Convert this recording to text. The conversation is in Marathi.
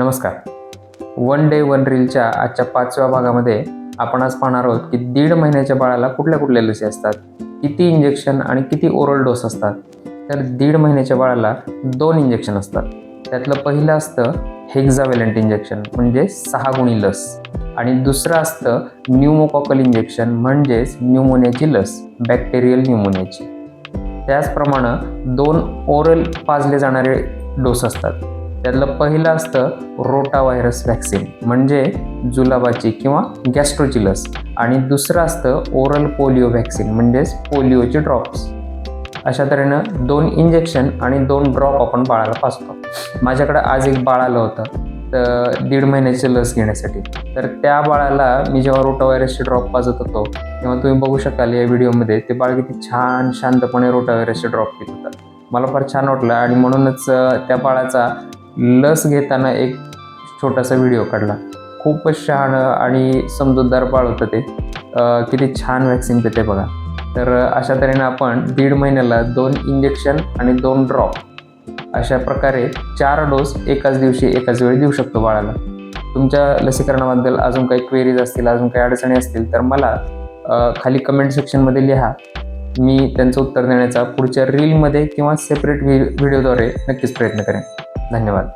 नमस्कार. वन डे वन रीलच्या आजच्या पाचव्या भागामध्ये आपण आज पाहणार आहोत की दीड महिन्याच्या बाळाला कुठल्या कुठल्या लसी असतात किती इंजेक्शन आणि किती ओरल डोस असतात. तर दीड महिन्याच्या बाळाला दोन इंजेक्शन असतात. त्यातलं पहिलं असतं हेक्झावेलंट इंजेक्शन म्हणजे सहा गुणी लस. आणि दुसरं असतं न्यूमोकॉकल इंजेक्शन म्हणजेच न्यूमोनियाची लस बॅक्टेरियल न्यूमोनियाची त्याचप्रमाणे दोन ओरल पाजले जाणारे डोस असतात. त्यातलं पहिलं असतं रोटा व्हायरस व्हॅक्सिन म्हणजे जुलाबाची किंवा गॅस्ट्रोची लस आणि दुसरं असतं ओरल पोलिओ व्हॅक्सिन म्हणजेच पोलिओचे ड्रॉप्स. अशा तऱ्हेनं दोन इंजेक्शन आणि दोन ड्रॉप आपण बाळाला पाजतो. माझ्याकडे आज एक बाळ आलं होतं तर दीड महिन्याची लस घेण्यासाठी. तर त्या बाळाला मी जेव्हा रोटा व्हायरसचे ड्रॉप पाजत होतो तेव्हा तुम्ही बघू शकाल या व्हिडिओमध्ये ते बाळ किती छान शांतपणे रोटा व्हायरसचे ड्रॉप घेत होतं. मला फार छान वाटलं आणि म्हणूनच त्या बाळाचा लस घेताना एक छोटासा व्हिडिओ काढला. खूपच शहाणं आणि समजूतदार बाळ होतं ते. किती छान वॅक्सिन देते बघा. तर अशा तऱ्हेनं आपण दीड महिन्याला दोन इंजेक्शन आणि दोन ड्रॉप अशा प्रकारे चार डोस एकाच दिवशी एकाच वेळी देऊ शकतो बाळाला. तुमच्या लसीकरणाबद्दल अजून काही क्वेरीज असतील अजून काही अडचणी असतील तर मला खाली कमेंट सेक्शनमध्ये लिहा. मी त्यांचं उत्तर देण्याचा पुढच्या रीलमध्ये किंवा सेपरेट व्हि व्हिडिओद्वारे नक्कीच प्रयत्न करेन. धन्यवाद.